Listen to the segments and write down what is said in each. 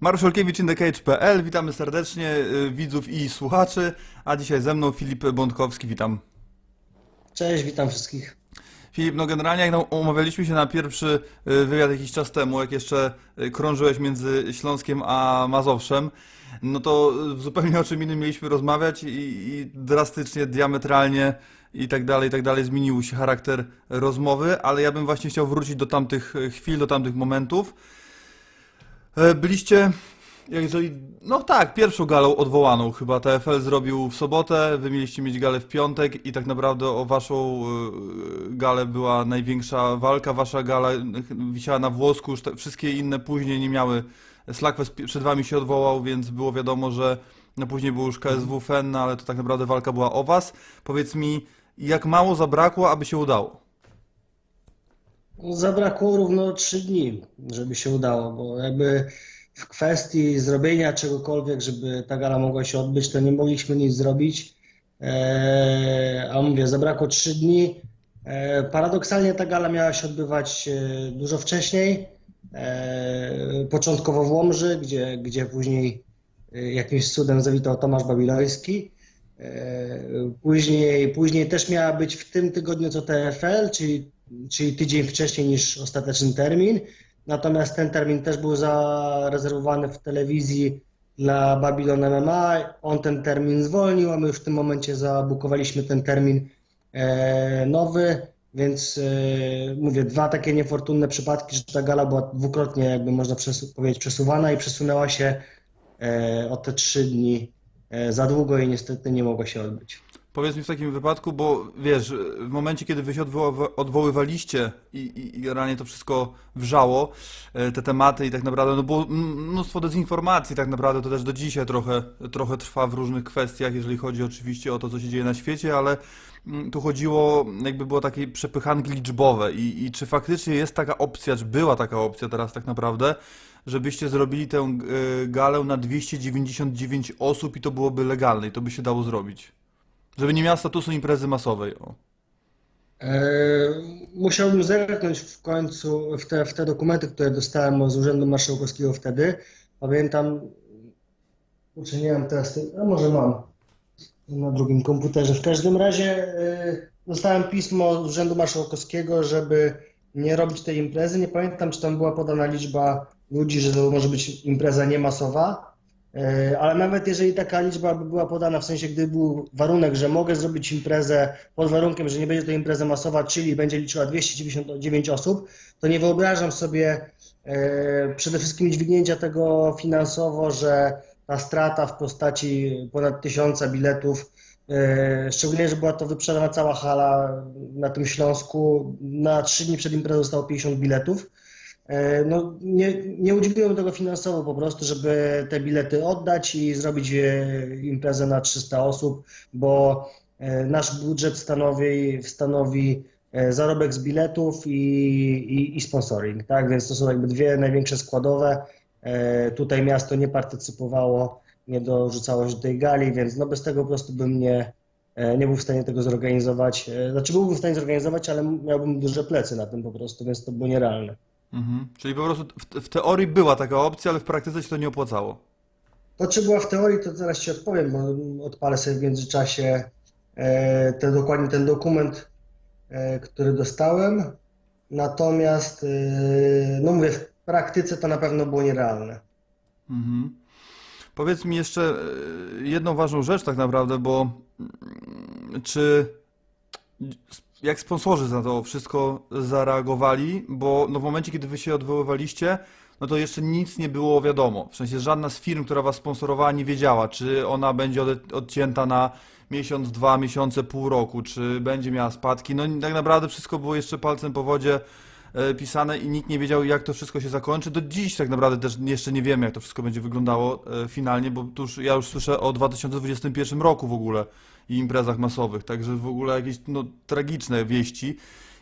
Mariusz Olkiewicz, InTheCage.pl. Witamy serdecznie y, widzów i słuchaczy, a dzisiaj ze mną Filip Bątkowski, witam. Cześć, witam wszystkich. Filip, no generalnie jak nam umawialiśmy się na pierwszy y, wywiad jakiś czas temu, jak jeszcze y, krążyłeś między Śląskiem a Mazowszem, no to zupełnie o czym innym mieliśmy rozmawiać i, i drastycznie, diametralnie i tak dalej, i tak dalej zmienił się charakter rozmowy, ale ja bym właśnie chciał wrócić do tamtych chwil, do tamtych momentów. E, Byliście, jeżeli, no tak, pierwszą galą odwołaną chyba TFL zrobił w sobotę, wy mieliście mieć galę w piątek i tak naprawdę o waszą y, galę była największa walka, wasza gala y, wisiała na włosku, już te, wszystkie inne później nie miały, Slackwest pi- przed wami się odwołał, więc było wiadomo, że no później był już KSW FEN, no ale to tak naprawdę walka była o was. Powiedz mi, jak mało zabrakło, aby się udało? Zabrakło równo 3 dni, żeby się udało, bo jakby w kwestii zrobienia czegokolwiek, żeby ta gala mogła się odbyć, to nie mogliśmy nic zrobić. Eee, a mówię, zabrakło 3 dni. Eee, paradoksalnie ta gala miała się odbywać e, dużo wcześniej. Eee, początkowo w Łomży, gdzie, gdzie później e, jakimś cudem zawitał Tomasz Babiloński. Później, później też miała być w tym tygodniu co TFL, czyli, czyli tydzień wcześniej niż ostateczny termin. Natomiast ten termin też był zarezerwowany w telewizji dla Babylon MMA. On ten termin zwolnił, a my już w tym momencie zabukowaliśmy ten termin e, nowy. Więc e, mówię, dwa takie niefortunne przypadki, że ta gala była dwukrotnie, jakby można przesu- powiedzieć, przesuwana i przesunęła się e, o te trzy dni za długo i niestety nie mogła się odbyć. Powiedz mi w takim wypadku, bo wiesz, w momencie, kiedy wy się odwoływa- odwoływaliście i, i, i generalnie to wszystko wrzało, e, te tematy i tak naprawdę, no było mnóstwo dezinformacji tak naprawdę, to też do dzisiaj trochę, trochę trwa w różnych kwestiach, jeżeli chodzi oczywiście o to, co się dzieje na świecie, ale mm, tu chodziło, jakby było takie przepychanki liczbowe i, i czy faktycznie jest taka opcja, czy była taka opcja teraz tak naprawdę, żebyście zrobili tę e, galę na 299 osób i to byłoby legalne i to by się dało zrobić? Żeby nie miała statusu imprezy masowej. O. E, Musiałbym zerknąć w końcu w te, w te dokumenty, które dostałem z Urzędu Marszałkowskiego wtedy. Pamiętam, kurczę, tej- a może mam na drugim komputerze. W każdym razie e, dostałem pismo z Urzędu Marszałkowskiego, żeby nie robić tej imprezy. Nie pamiętam, czy tam była podana liczba ludzi, że to może być impreza niemasowa. E, Ale nawet jeżeli taka liczba by była podana, w sensie gdyby był warunek, że mogę zrobić imprezę pod warunkiem, że nie będzie to impreza masowa, czyli będzie liczyła 299 osób, to nie wyobrażam sobie e, przede wszystkim dźwignięcia tego finansowo, że ta strata w postaci ponad tysiąca biletów, e, szczególnie, że była to wyprzedana cała hala na tym Śląsku, na trzy dni przed imprezą zostało 50 biletów. E, No, nie, nie udźwignąłem tego finansowo po prostu, żeby te bilety oddać i zrobić e, imprezę na 300 osób, bo e, nasz budżet stanowi, stanowi zarobek z biletów i, i, i sponsoring, tak? Więc to są jakby dwie największe składowe. Tutaj miasto nie partycypowało, nie dorzucało się do tej gali, więc no bez tego po prostu bym nie, nie był w stanie tego zorganizować. Znaczy byłbym w stanie zorganizować, ale miałbym duże plecy na tym po prostu, więc to było nierealne. Mhm. Czyli po prostu w, w teorii była taka opcja, ale w praktyce się to nie opłacało. To czy była w teorii, to zaraz Ci odpowiem, bo odpalę sobie w międzyczasie e, ten, dokładnie ten dokument, e, który dostałem. Natomiast, e, no mówię, w praktyce to na pewno było nierealne. Mhm. Powiedz mi jeszcze jedną ważną rzecz tak naprawdę, bo mm, czy jak sponsorzy na to wszystko zareagowali, bo no w momencie, kiedy wy się odwoływaliście, no to jeszcze nic nie było wiadomo. W sensie żadna z firm, która was sponsorowała, nie wiedziała, czy ona będzie od, odcięta na miesiąc, dwa miesiące, pół roku, czy będzie miała spadki. No tak naprawdę wszystko było jeszcze palcem po wodzie e, pisane i nikt nie wiedział, jak to wszystko się zakończy. Do dziś tak naprawdę też jeszcze nie wiemy, jak to wszystko będzie wyglądało e, finalnie, bo tu już, ja już słyszę o 2021 roku w ogóle i imprezach masowych, także w ogóle jakieś no, tragiczne wieści,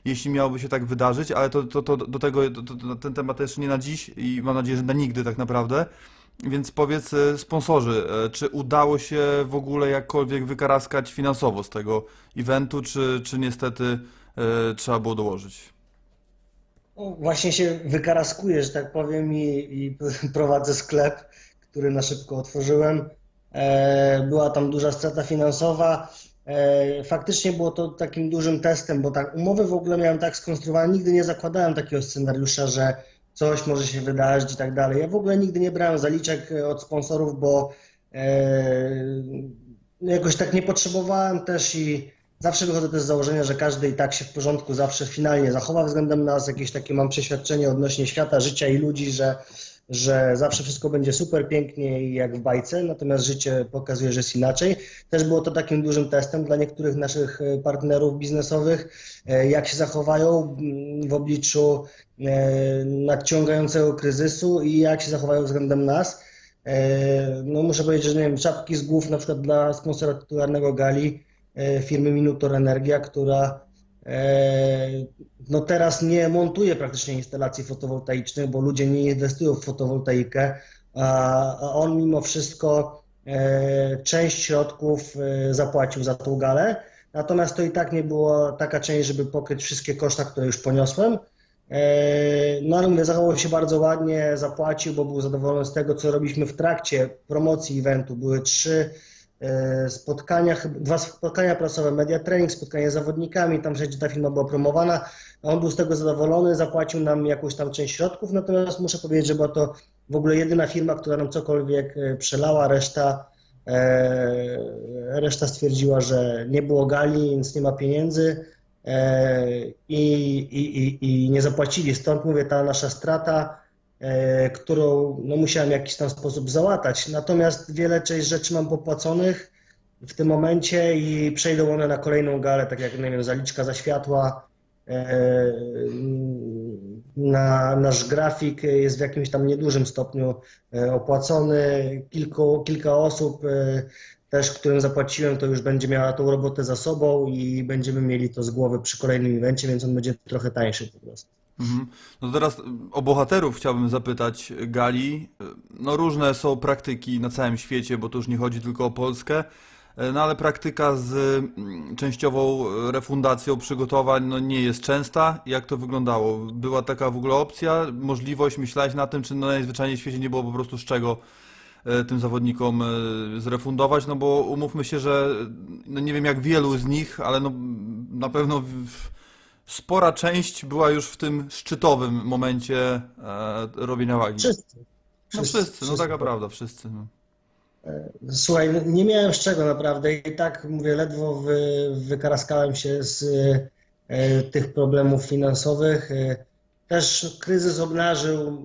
jeśli miałoby się tak wydarzyć, ale to, to, to do tego, to, to, ten temat jeszcze nie na dziś i mam nadzieję, że na nigdy tak naprawdę. Więc powiedz, e, sponsorzy, e, czy udało się w ogóle jakkolwiek wykaraskać finansowo z tego eventu, czy, czy niestety e, trzeba było dołożyć? No, właśnie się wykaraskuję, że tak powiem, i, i prowadzę sklep, który na szybko otworzyłem. E, Była tam duża strata finansowa. E, Faktycznie było to takim dużym testem, bo tak umowy w ogóle miałem tak skonstruowane, nigdy nie zakładałem takiego scenariusza, że coś może się wydarzyć i tak dalej. Ja w ogóle nigdy nie brałem zaliczek e, od sponsorów, bo e, jakoś tak nie potrzebowałem też i zawsze wychodzę też z założenia, że każdy i tak się w porządku zawsze finalnie zachowa względem nas. Jakieś takie mam przeświadczenie odnośnie świata, życia i ludzi, że, że zawsze wszystko będzie super pięknie i jak w bajce, natomiast życie pokazuje, że jest inaczej. Też było to takim dużym testem dla niektórych naszych e, partnerów biznesowych, e, jak się zachowają mm, w obliczu e, nadciągającego kryzysu i jak się zachowają względem nas. No muszę powiedzieć, że nie wiem, czapki z głów na przykład dla sponsora tytularnego Gali, firmy Minutor Energia, która no teraz nie montuje praktycznie instalacji fotowoltaicznych, bo ludzie nie inwestują w fotowoltaikę, a on mimo wszystko e, część środków e, zapłacił za tą galę. Natomiast to i tak nie była taka część, żeby pokryć wszystkie koszta, które już poniosłem. E, No ale mówię, zachował się bardzo ładnie, zapłacił, bo był zadowolony z tego, co robiliśmy w trakcie promocji eventu. Były trzy e, spotkania, chyba- dwa spotkania prasowe, media training, spotkanie z zawodnikami, tam wszędzie ta firma była promowana. On był z tego zadowolony, zapłacił nam jakąś tam część środków, natomiast muszę powiedzieć, że była to w ogóle jedyna firma, która nam cokolwiek e, przelała, reszta, e, reszta stwierdziła, że nie było gali, więc nie ma pieniędzy e, i, i, i, i nie zapłacili. Stąd mówię, ta nasza strata, e, którą no, musiałem w jakiś tam sposób załatać. Natomiast wiele część rzeczy mam popłaconych w tym momencie i przejdą one na kolejną galę, tak jak nie wiem, zaliczka za światła. e, Na, nasz grafik jest w jakimś tam niedużym stopniu e, opłacony. Kilku, kilka osób e, też, którym zapłaciłem, to już będzie miała tą robotę za sobą i będziemy mieli to z głowy przy kolejnym evencie, więc on będzie trochę tańszy po prostu. Mhm. No teraz y, o bohaterów chciałbym zapytać Gali. Y, No różne są praktyki na całym świecie, bo to już nie chodzi tylko o Polskę. Y, No ale praktyka z mm, częściową y, refundacją przygotowań no nie jest częsta. Jak to wyglądało? Była taka w ogóle opcja, możliwość, myślałeś na tym, czy no najzwyczajniej w świecie nie było po prostu z czego y, tym zawodnikom y, zrefundować? No bo umówmy się, że no nie wiem jak wielu z nich, ale no na pewno w, spora część była już w tym szczytowym momencie e, robienia wagi. Wszyscy. No wszyscy, no taka prawda, wszyscy. No. Słuchaj, no nie miałem z czego naprawdę i tak mówię, ledwo wy, wykaraskałem się z e, tych problemów finansowych. E, Też kryzys obnażył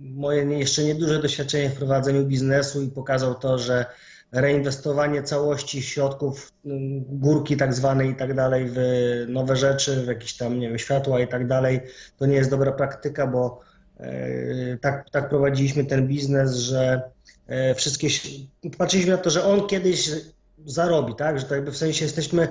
moje jeszcze nieduże doświadczenie w prowadzeniu biznesu i pokazał to, że reinwestowanie całości środków, mm, górki tak zwanej i tak dalej w nowe rzeczy, w jakieś tam, nie wiem, światła i tak dalej, to nie jest dobra praktyka, bo e, tak, tak prowadziliśmy ten biznes, że e, wszystkie, patrzyliśmy na to, że on kiedyś zarobi, tak, że to jakby w sensie jesteśmy,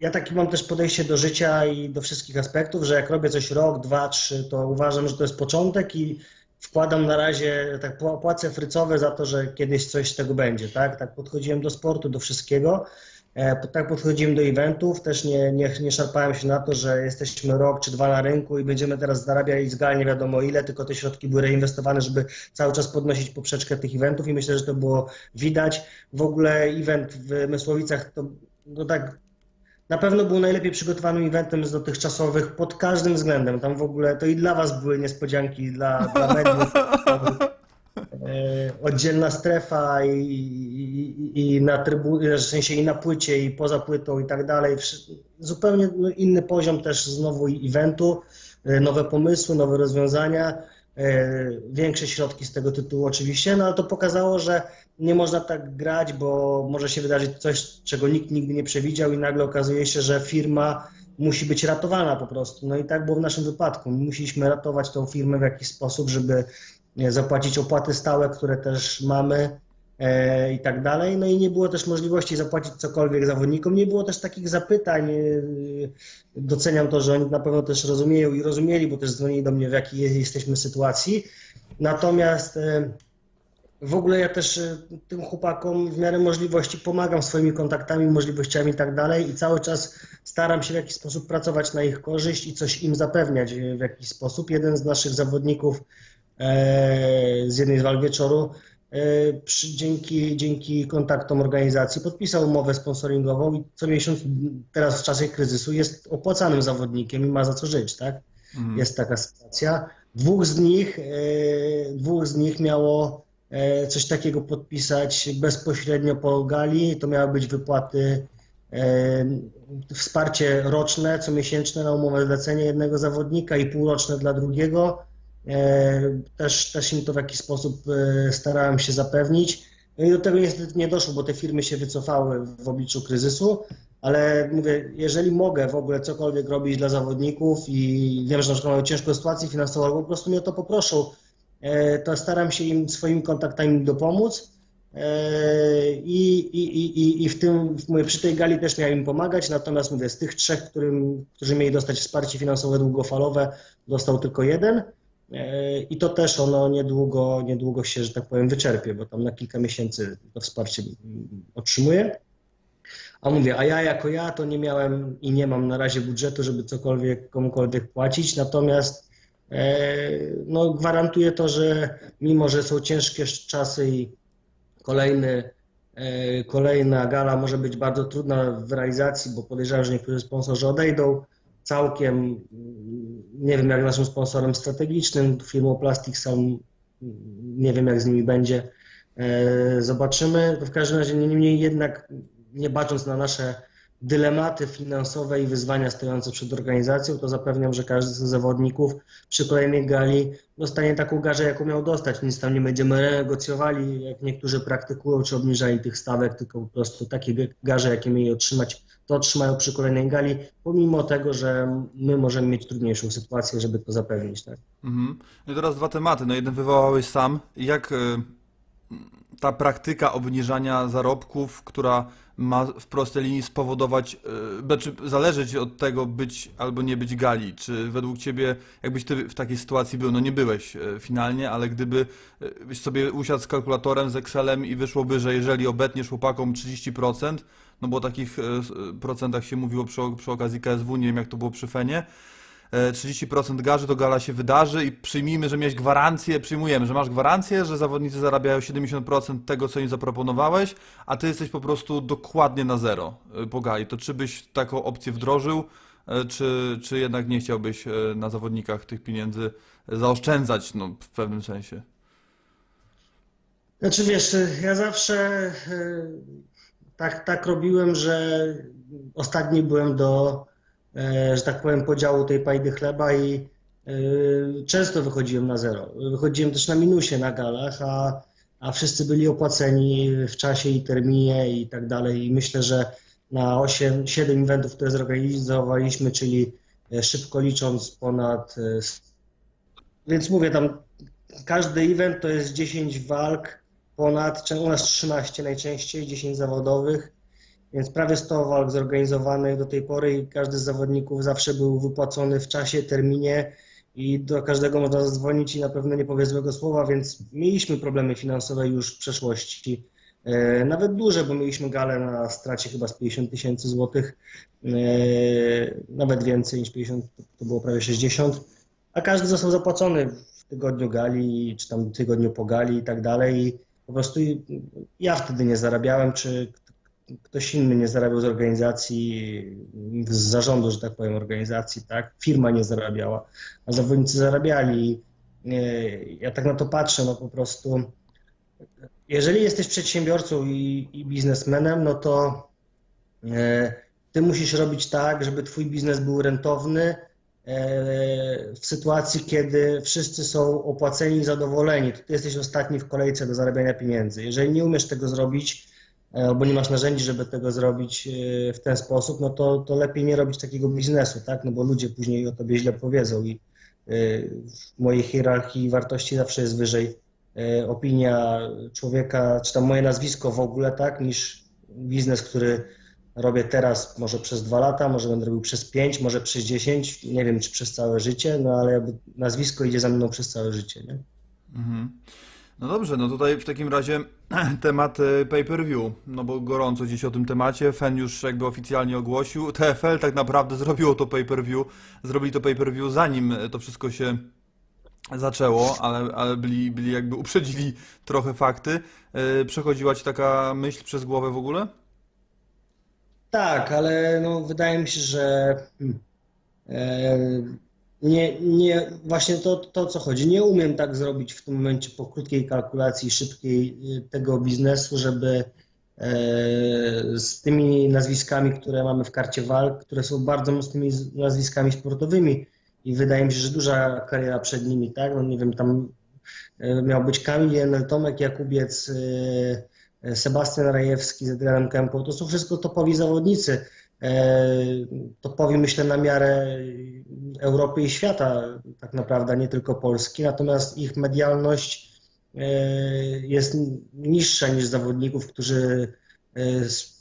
ja takie mam też podejście do życia i do wszystkich aspektów, że jak robię coś rok, dwa, trzy, to uważam, że to jest początek i wkładam na razie, tak pła- płacę frycowe za to, że kiedyś coś z tego będzie, tak, tak podchodziłem do sportu, do wszystkiego, E, tak podchodziłem do eventów, też nie, nie, nie szarpałem się na to, że jesteśmy rok czy dwa na rynku i będziemy teraz zarabiać zgal nie wiadomo ile, tylko te środki były reinwestowane, żeby cały czas podnosić poprzeczkę tych eventów i myślę, że to było widać. W ogóle event w Mysłowicach to no tak na pewno był najlepiej przygotowanym eventem z dotychczasowych pod każdym względem. Tam w ogóle to i dla was były niespodzianki, dla, dla mediów. E, oddzielna strefa i, i, i na trybu, w sensie i na płycie, i poza płytą i tak dalej. Zupełnie inny poziom też znowu eventu, e, nowe pomysły, nowe rozwiązania, e, większe środki z tego tytułu oczywiście, no ale to pokazało, że nie można tak grać, bo może się wydarzyć coś, czego nikt nigdy nie przewidział i nagle okazuje się, że firma musi być ratowana po prostu. No i tak było w naszym wypadku. Musieliśmy ratować tą firmę w jakiś sposób, żeby nie, zapłacić opłaty stałe, które też mamy e, i tak dalej. No i nie było też możliwości zapłacić cokolwiek zawodnikom. Nie było też takich zapytań. e, Doceniam to, że oni na pewno też rozumieją i rozumieli, bo też dzwonili do mnie, w jakiej jesteśmy sytuacji. Natomiast e, w ogóle ja też y, tym chłopakom w miarę możliwości pomagam swoimi kontaktami, możliwościami i tak dalej i cały czas staram się w jakiś sposób pracować na ich korzyść i coś im zapewniać w jakiś sposób. Jeden z naszych zawodników e, z jednej z walk wieczoru e, przy, dzięki, dzięki kontaktom organizacji podpisał umowę sponsoringową i co miesiąc teraz w czasie kryzysu jest opłacanym zawodnikiem i ma za co żyć, tak? Mhm. Jest taka sytuacja. Dwóch z nich, e, dwóch z nich miało coś takiego podpisać bezpośrednio po gali. To miały być wypłaty, e, wsparcie roczne, comiesięczne na umowę zlecenie jednego zawodnika i półroczne dla drugiego. E, Też, też im to w jakiś sposób e, starałem się zapewnić. No i do tego niestety nie doszło, bo te firmy się wycofały w obliczu kryzysu. Ale mówię, jeżeli mogę w ogóle cokolwiek robić dla zawodników i wiem, że na przykład mają ciężką sytuację finansową, po prostu mnie o to poproszą, e, to staram się im swoimi kontaktami dopomóc. E, I, i, i, i- w tym, mówię, przy tej gali też miałem im pomagać, natomiast mówię, z tych trzech, którym, którzy mieli dostać wsparcie finansowe długofalowe, dostał tylko jeden. E, I to też ono niedługo, niedługo się, że tak powiem, wyczerpie, bo tam na kilka miesięcy to wsparcie otrzymuje. A mówię, a ja jako ja to nie miałem i nie mam na razie budżetu, żeby cokolwiek komukolwiek płacić, natomiast e, no, gwarantuję to, że mimo, że są ciężkie czasy i kolejny, e, kolejna gala może być bardzo trudna w realizacji, bo podejrzewam, że niektórzy sponsorzy odejdą całkiem, mm, nie wiem jak naszym sponsorem strategicznym, firmą Plastic Sun, nie wiem jak z nimi będzie, E, Zobaczymy. W każdym razie niemniej jednak, nie bacząc na nasze dylematy finansowe i wyzwania stojące przed organizacją, to zapewniam, że każdy z zawodników przy kolejnej gali dostanie taką garzę, jaką miał dostać. Nic tam nie będziemy renegocjowali, jak niektórzy praktykują, czy obniżali tych stawek, tylko po prostu takie garze, jakie mieli otrzymać, to otrzymają przy kolejnej gali, pomimo tego, że my możemy mieć trudniejszą sytuację, żeby to zapewnić. Tak? Mhm. No i teraz dwa tematy. No jeden wywołałeś sam. Jak y, ta praktyka obniżania zarobków, która ma w prostej linii spowodować, y, znaczy zależeć od tego być albo nie być gali. Czy według ciebie, jakbyś ty w takiej sytuacji był, no nie byłeś y, finalnie, ale gdyby y, byś sobie usiadł z kalkulatorem, z Excelem i wyszłoby, że jeżeli obetniesz chłopakom 30%, no bo o takich procentach się mówiło przy, przy okazji KSW, nie wiem jak to było przy Fenie, e, 30% garzy, to gala się wydarzy i przyjmijmy, że miałeś gwarancję, przyjmujemy, że masz gwarancję, że zawodnicy zarabiają 70% tego, co im zaproponowałeś, a ty jesteś po prostu dokładnie na zero e, po gali. To czy byś taką opcję wdrożył, e, czy, czy jednak nie chciałbyś e, na zawodnikach tych pieniędzy zaoszczędzać, no w pewnym sensie? Znaczy wiesz, ja zawsze e, tak, tak robiłem, że ostatni byłem do, e, że tak powiem, podziału tej pajdy chleba i e, często wychodziłem na zero. Wychodziłem też na minusie na galach, a, a wszyscy byli opłaceni w czasie i terminie i tak dalej. I myślę, że na 8, 7 eventów, które zorganizowaliśmy, czyli e, szybko licząc ponad e, więc mówię tam, każdy event to jest 10 walk, ponad, u nas 13 najczęściej, 10 zawodowych, więc prawie 100 walk zorganizowanych do tej pory i każdy z zawodników zawsze był wypłacony w czasie, terminie i do każdego można zadzwonić i na pewno nie powie złego słowa, więc mieliśmy problemy finansowe już w przeszłości. E, Nawet duże, bo mieliśmy galę na stracie chyba z 50 tysięcy złotych, e, nawet więcej niż 50, to było prawie 60 a każdy został zapłacony w tygodniu gali, czy tam tygodniu po gali i tak dalej. I po prostu ja wtedy nie zarabiałem, czy ktoś inny nie zarabiał z organizacji, z zarządu, że tak powiem, organizacji, tak? Firma nie zarabiała, a zawodnicy zarabiali. I Ja tak na to patrzę, no po prostu. Jeżeli jesteś przedsiębiorcą i, i biznesmenem, no to e, ty musisz robić tak, żeby twój biznes był rentowny, e, w sytuacji, kiedy wszyscy są opłaceni i zadowoleni, to ty jesteś ostatni w kolejce do zarabiania pieniędzy. Jeżeli nie umiesz tego zrobić, e, albo nie masz narzędzi, żeby tego zrobić e, w ten sposób, no to, to lepiej nie robić takiego biznesu, tak? No bo ludzie później o tobie źle powiedzą i e, w mojej hierarchii wartości zawsze jest wyżej e, opinia człowieka, czy tam moje nazwisko w ogóle, tak, niż biznes, który robię teraz może przez dwa lata, może będę robił przez pięć, może przez dziesięć, nie wiem czy przez całe życie, no ale nazwisko idzie za mną przez całe życie, nie? Mhm. No dobrze, no tutaj w takim razie temat e, pay-per-view, no bo gorąco dziś o tym temacie, FEN już jakby oficjalnie ogłosił, TFL tak naprawdę zrobiło to pay-per-view, zrobili to pay-per-view zanim e, to wszystko się zaczęło, ale, ale byli, byli jakby uprzedzili trochę fakty. E, Przechodziła ci taka myśl przez głowę w ogóle? Tak, ale no, wydaje mi się, że hmm, nie, nie, właśnie to, to, co chodzi. Nie umiem tak zrobić w tym momencie po krótkiej kalkulacji, szybkiej e, tego biznesu, żeby e, z tymi nazwiskami, które mamy w karcie walk, które są bardzo mocnymi nazwiskami sportowymi i wydaje mi się, że duża kariera przed nimi, tak? No nie wiem, tam e, miał być Kamil Jenel, Tomek Jakubiec, e, Sebastian Rajewski z Edgarem Kępą, to są wszystko topowi zawodnicy. E, Topowi, myślę, na miarę Europy i świata, tak naprawdę, nie tylko Polski. Natomiast ich medialność e, jest niższa niż zawodników, którzy e,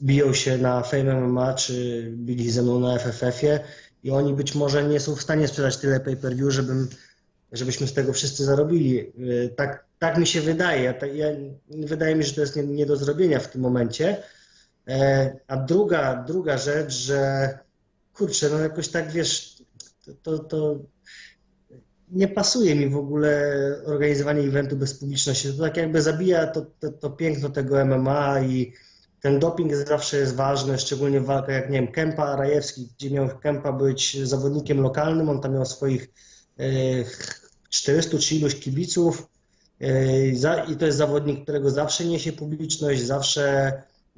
biją się na Fame MMA, czy byli ze mną na FFF-ie i oni być może nie są w stanie sprzedać tyle pay-per-view, żebym żebyśmy z tego wszyscy zarobili. Tak, tak mi się wydaje. Ja, wydaje mi się, że to jest nie, nie do zrobienia w tym momencie. E, A druga, druga rzecz, że kurczę, no jakoś tak wiesz, to, to, to nie pasuje mi w ogóle organizowanie eventu bez publiczności. To tak jakby zabija to, to, to piękno tego MMA i ten doping zawsze jest ważny, szczególnie w walkach jak, nie wiem, Kępa Rajewski, gdzie miał Kępa być zawodnikiem lokalnym, on tam miał swoich e, 400 czy iluś kibiców e, i to jest zawodnik, którego zawsze niesie publiczność, zawsze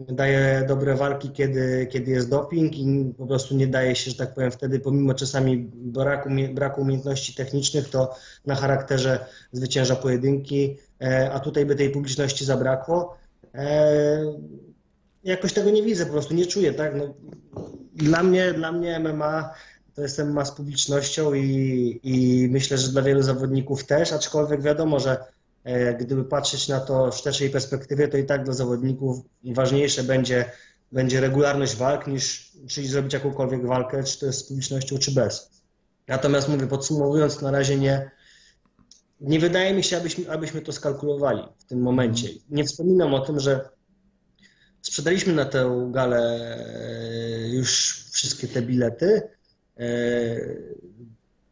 daje dobre walki, kiedy, kiedy jest doping i po prostu nie daje się, że tak powiem, wtedy pomimo czasami braku, braku umiejętności technicznych, to na charakterze zwycięża pojedynki, e, a tutaj by tej publiczności zabrakło. E, Jakoś tego nie widzę, po prostu nie czuję, tak? No, dla mnie, dla mnie MMA to jest MMA z publicznością i, i myślę, że dla wielu zawodników też, aczkolwiek wiadomo, że gdyby patrzeć na to w szerszej perspektywie, to i tak dla zawodników ważniejsze będzie, będzie regularność walk niż czyli zrobić jakąkolwiek walkę, czy to jest z publicznością, czy bez. Natomiast mówię, podsumowując, na razie nie, nie wydaje mi się, abyśmy, abyśmy to skalkulowali w tym momencie. Nie wspominam o tym, że sprzedaliśmy na tę galę e, już wszystkie te bilety e,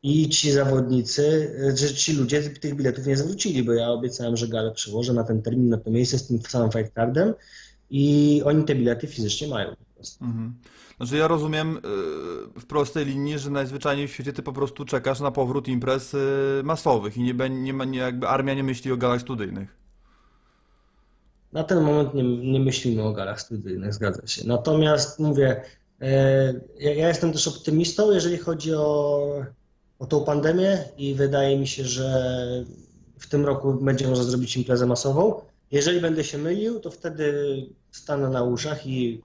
i ci zawodnicy, że ci ludzie tych biletów nie zwrócili, bo ja obiecałem, że galę przełożę na ten termin, na to miejsce z tym samym fight cardem i oni te bilety fizycznie mają. Mhm. Znaczy ja rozumiem y, w prostej linii, że najzwyczajniej w świecie ty po prostu czekasz na powrót imprez y, masowych i nie, nie, nie, jakby armia nie myśli o galach studyjnych. Na ten moment nie, nie myślimy o galach studyjnych, zgadza się. Natomiast mówię, e, ja, ja jestem też optymistą, jeżeli chodzi o, o tą pandemię i wydaje mi się, że w tym roku będzie można zrobić imprezę masową. Jeżeli będę się mylił, to wtedy stanę na uszach i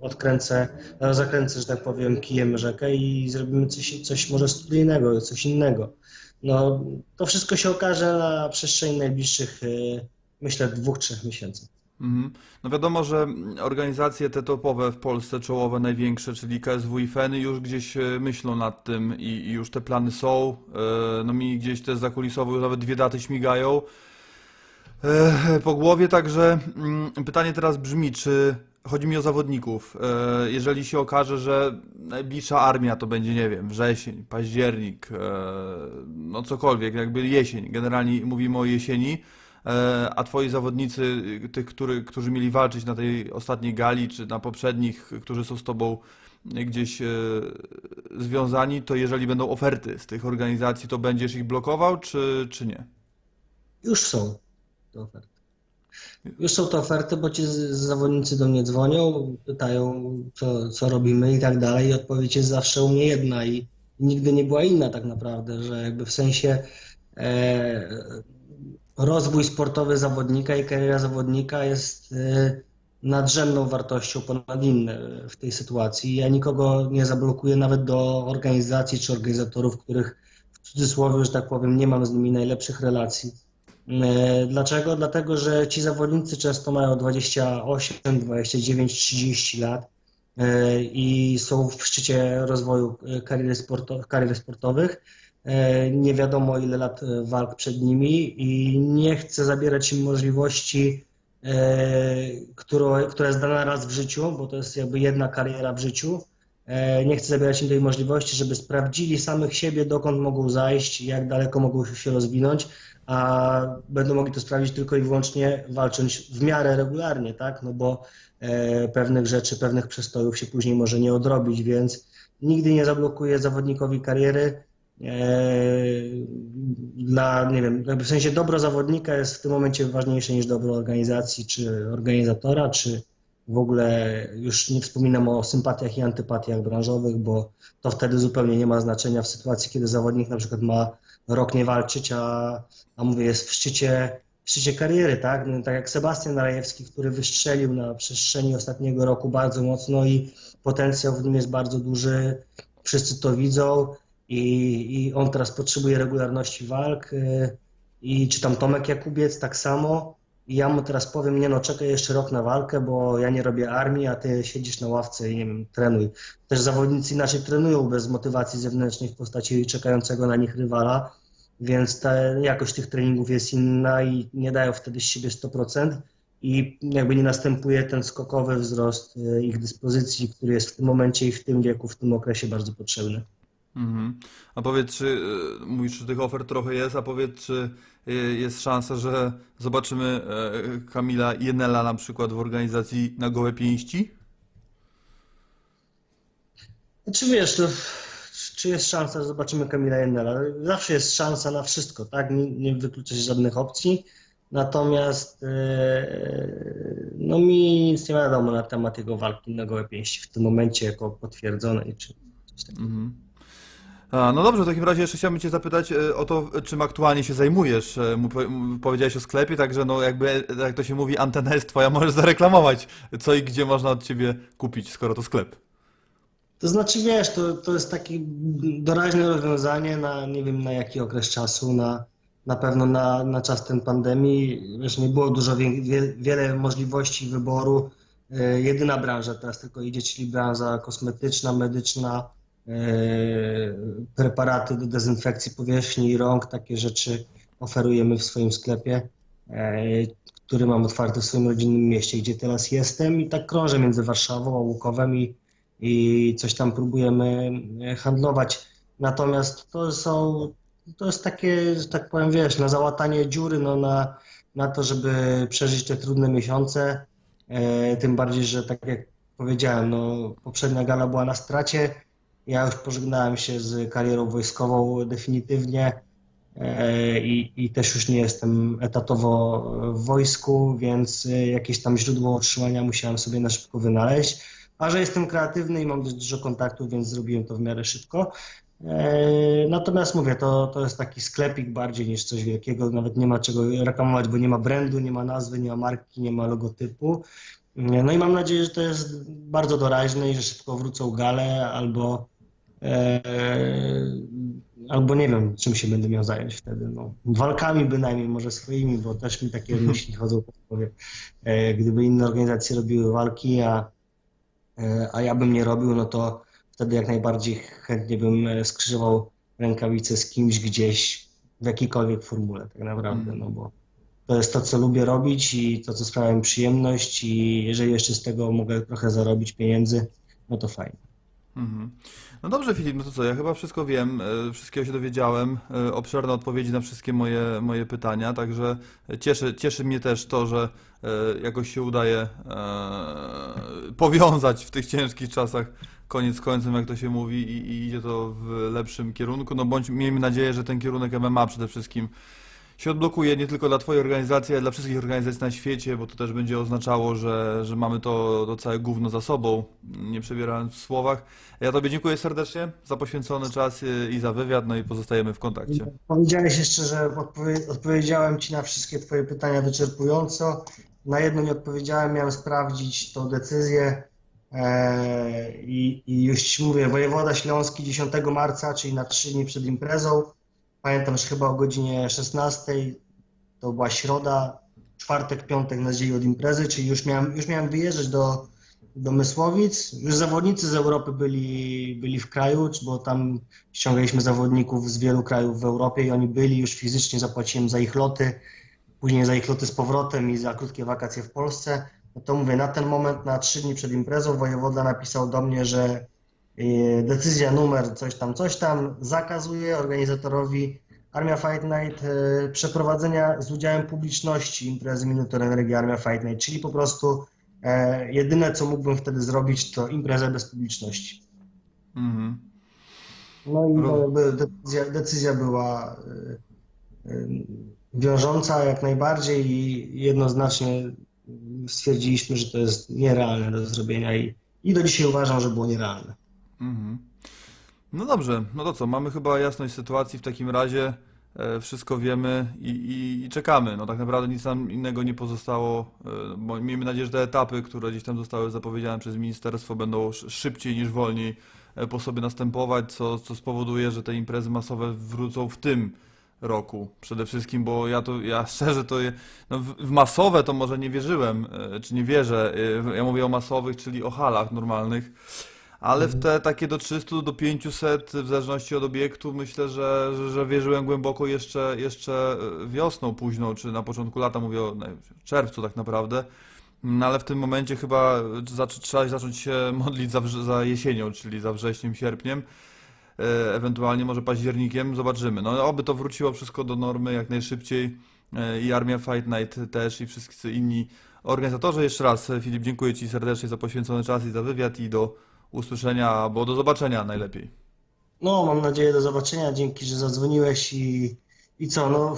odkręcę, zakręcę, że tak powiem, kijem rzekę i zrobimy coś, coś może studyjnego, coś innego. No, to wszystko się okaże na przestrzeni najbliższych, e, myślę, dwóch, trzech miesięcy. Mhm. No wiadomo, że organizacje te topowe w Polsce, czołowe, największe, czyli KSW i FENy już gdzieś e, myślą nad tym i, i już te plany są. E, No mi gdzieś też zakulisowo już nawet dwie daty śmigają e, po głowie, także mm, pytanie teraz brzmi, czy chodzi mi o zawodników. Jeżeli się okaże, że najbliższa armia to będzie, nie wiem, wrzesień, październik, no cokolwiek, jakby jesień, generalnie mówimy o jesieni, A twoi zawodnicy, y, tych, który, którzy mieli walczyć na tej ostatniej gali, czy na poprzednich, którzy są z tobą gdzieś e, związani, to jeżeli będą oferty z tych organizacji, to będziesz ich blokował, czy, czy nie? Już są te oferty. Już są te oferty, bo ci zawodnicy do mnie dzwonią, pytają, co, co robimy i tak dalej. I odpowiedź jest zawsze u mnie jedna i nigdy nie była inna tak naprawdę, że jakby w sensie e, rozwój sportowy zawodnika i kariera zawodnika jest e, nadrzędną wartością ponad inne w tej sytuacji. Ja nikogo nie zablokuję nawet do organizacji czy organizatorów, których w cudzysłowie, że tak powiem, nie mam z nimi najlepszych relacji. E, Dlaczego? Dlatego, że ci zawodnicy często mają 28, 29, 30 lat i są w szczycie rozwoju kariery, sporto, karier sportowych. E, nie wiadomo ile lat e, walk przed nimi i nie chcę zabierać im możliwości, e, którą, która jest dana raz w życiu, bo to jest jakby jedna kariera w życiu. Nie chcę zabierać im tej możliwości, żeby sprawdzili samych siebie, dokąd mogą zajść, jak daleko mogą się rozwinąć, a będą mogli to sprawdzić tylko i wyłącznie walcząc w miarę regularnie, tak? No bo pewnych rzeczy, pewnych przestojów się później może nie odrobić, więc nigdy nie zablokuję zawodnikowi kariery. E, Dla, nie wiem, jakby w sensie dobro zawodnika jest w tym momencie ważniejsze niż dobro organizacji, czy organizatora, czy w ogóle już nie wspominam o sympatiach i antypatiach branżowych, bo to wtedy zupełnie nie ma znaczenia w sytuacji, kiedy zawodnik na przykład ma rok nie walczyć, a, a mówię, jest w szczycie, w szczycie kariery, tak? No, tak jak Sebastian Rajewski, który wystrzelił na przestrzeni ostatniego roku bardzo mocno i potencjał w nim jest bardzo duży, wszyscy to widzą i, i on teraz potrzebuje regularności walk y, i czy tam Tomek Jakubiec tak samo i ja mu teraz powiem, nie no, czekaj jeszcze rok na walkę, bo ja nie robię armii, a ty siedzisz na ławce i nie wiem, trenuj. Też zawodnicy inaczej trenują bez motywacji zewnętrznej w postaci czekającego na nich rywala, więc ta jakość tych treningów jest inna i nie dają wtedy z siebie 100% i jakby nie następuje ten skokowy wzrost y, ich dyspozycji, który jest w tym momencie i w tym wieku, w tym okresie bardzo potrzebny. Mhm. A powiedz, czy y, mówisz, że tych ofert trochę jest, a powiedz, czy y, jest szansa, że zobaczymy y, Kamila Jenela na przykład w organizacji na gołe pięści? Czy wiesz, to, czy jest szansa, że zobaczymy Kamila Jennela? Zawsze jest szansa na wszystko, tak? Nie, nie wyklucza się żadnych opcji. Natomiast e, no mi nic nie wiadomo na temat jego walki na gołe pięści w tym momencie jako potwierdzonej, czy coś takiego. Mhm. A, no dobrze, w takim razie jeszcze chciałbym Cię zapytać e, o to, czym aktualnie się zajmujesz. E, Powiedziałeś o sklepie, także no jakby, e, jak to się mówi, antena jest Twoja, możesz zareklamować, co i gdzie można od Ciebie kupić, skoro to sklep. To znaczy, wiesz, to, to jest takie doraźne rozwiązanie na nie wiem na jaki okres czasu, na, na pewno na, na czas ten pandemii. Wiesz, nie było dużo wie, wie, wiele możliwości wyboru. Jedyna branża teraz tylko idzie, czyli branża kosmetyczna, medyczna, preparaty do dezynfekcji powierzchni i rąk, takie rzeczy oferujemy w swoim sklepie, e, który mam otwarty w swoim rodzinnym mieście, gdzie teraz jestem i tak krążę między Warszawą a Łukowem i i coś tam próbujemy e, handlować. Natomiast to są, to jest takie, że tak powiem, wiesz, na załatanie dziury, no na, na to, żeby przeżyć te trudne miesiące. E, tym bardziej, że tak jak powiedziałem, no poprzednia gala była na stracie. Ja już pożegnałem się z karierą wojskową definitywnie e, i, i też już nie jestem etatowo w wojsku, więc e, jakieś tam źródło utrzymania musiałem sobie na szybko wynaleźć. A że jestem kreatywny i mam dość dużo kontaktów, więc zrobiłem to w miarę szybko. E, Natomiast mówię, to, to jest taki sklepik bardziej niż coś wielkiego. Nawet nie ma czego reklamować, bo nie ma brandu, nie ma nazwy, nie ma marki, nie ma logotypu. No i mam nadzieję, że to jest bardzo doraźne i że szybko wrócą gale albo, albo nie wiem, czym się będę miał zająć wtedy. No, walkami bynajmniej, może swoimi, bo też mi takie myśli chodzą po głowie. E, Gdyby inne organizacje robiły walki, a E, a ja bym nie robił, no to wtedy jak najbardziej chętnie bym e, skrzyżował rękawice z kimś gdzieś w jakiejkolwiek formule tak naprawdę, no bo to jest to, co lubię robić i to, co sprawia mi przyjemność i jeżeli jeszcze z tego mogę trochę zarobić pieniędzy, no to fajnie. Mhm. No dobrze, Filip, no to co, ja chyba wszystko wiem, e, wszystkiego się dowiedziałem, e, obszerne odpowiedzi na wszystkie moje, moje pytania, także cieszy, cieszy mnie też to, że e, jakoś się udaje powiązać w tych ciężkich czasach koniec końcem, jak to się mówi, i, i idzie to w lepszym kierunku, no bądź miejmy nadzieję, że ten kierunek MMA przede wszystkim się odblokuje nie tylko dla Twojej organizacji, ale dla wszystkich organizacji na świecie, bo to też będzie oznaczało, że, że mamy to, to całe gówno za sobą, nie przebierając w słowach. Ja Tobie dziękuję serdecznie za poświęcony czas i za wywiad, no i pozostajemy w kontakcie. Powiedziałeś jeszcze, że odpowie- odpowiedziałem Ci na wszystkie Twoje pytania wyczerpująco. Na jedno nie odpowiedziałem, miałem sprawdzić tą decyzję e, i, i już Ci mówię, wojewoda śląski 10 marca, czyli na trzy dni przed imprezą. Pamiętam, że chyba o godzinie 16, to była środa, czwartek, piątek na dzień od imprezy, czyli już miałem, już miałem wyjeżdżać do, do Mysłowic. Już zawodnicy z Europy byli, byli w kraju, bo tam ściągaliśmy zawodników z wielu krajów w Europie i oni byli, już fizycznie zapłaciłem za ich loty, później za ich loty z powrotem i za krótkie wakacje w Polsce. No to mówię, na ten moment, na trzy dni przed imprezą wojewoda napisał do mnie, że decyzja numer coś tam, coś tam zakazuje organizatorowi Armia Fight Night e, przeprowadzenia z udziałem publiczności imprezy Minutor Energii Armia Fight Night, czyli po prostu e, jedyne, co mógłbym wtedy zrobić, to imprezę bez publiczności. Mhm. No i decyzja, decyzja była wiążąca jak najbardziej i jednoznacznie stwierdziliśmy, że to jest nierealne do zrobienia i, i do dzisiaj uważam, że było nierealne. Mhm. No dobrze, no to co, mamy chyba jasność sytuacji w takim razie, e, wszystko wiemy i, i, i czekamy. No tak naprawdę nic nam innego nie pozostało, e, bo miejmy nadzieję, że te etapy, które gdzieś tam zostały zapowiedziane przez ministerstwo będą sz- szybciej niż wolniej e, po sobie następować, co, co spowoduje, że te imprezy masowe wrócą w tym roku. Przede wszystkim, bo ja to, ja szczerze to, je- no w, w masowe to może nie wierzyłem, czy nie wierzę, ja mówię o masowych, czyli o halach normalnych, ale w te takie do 300 do 500 w zależności od obiektu myślę, że, że, że wierzyłem głęboko jeszcze, jeszcze e, wiosną późną, czy na początku lata, mówię o wiem, czerwcu tak naprawdę. No ale w tym momencie chyba trzeba zacząć się modlić za, za jesienią, czyli za wrześniem, sierpniem, e, ewentualnie może październikiem, zobaczymy. No oby to wróciło wszystko do normy jak najszybciej e, i Armia Fight Night też i wszyscy inni organizatorzy. Jeszcze raz Filip, dziękuję Ci serdecznie za poświęcony czas i za wywiad i do usłyszenia, albo do zobaczenia najlepiej. No, mam nadzieję do zobaczenia. Dzięki, że zadzwoniłeś i, i co, no,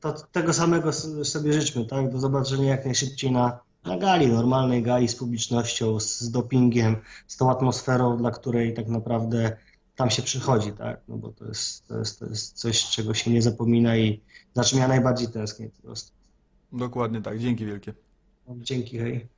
to tego samego sobie życzmy, tak? Do zobaczenia jak najszybciej na, na gali, normalnej gali z publicznością, z, z dopingiem, z tą atmosferą, dla której tak naprawdę tam się przychodzi, tak? No bo to jest, to jest, to jest coś, czego się nie zapomina i za czym ja najbardziej tęsknię po prostu. Dokładnie tak, dzięki wielkie. Dzięki, hej.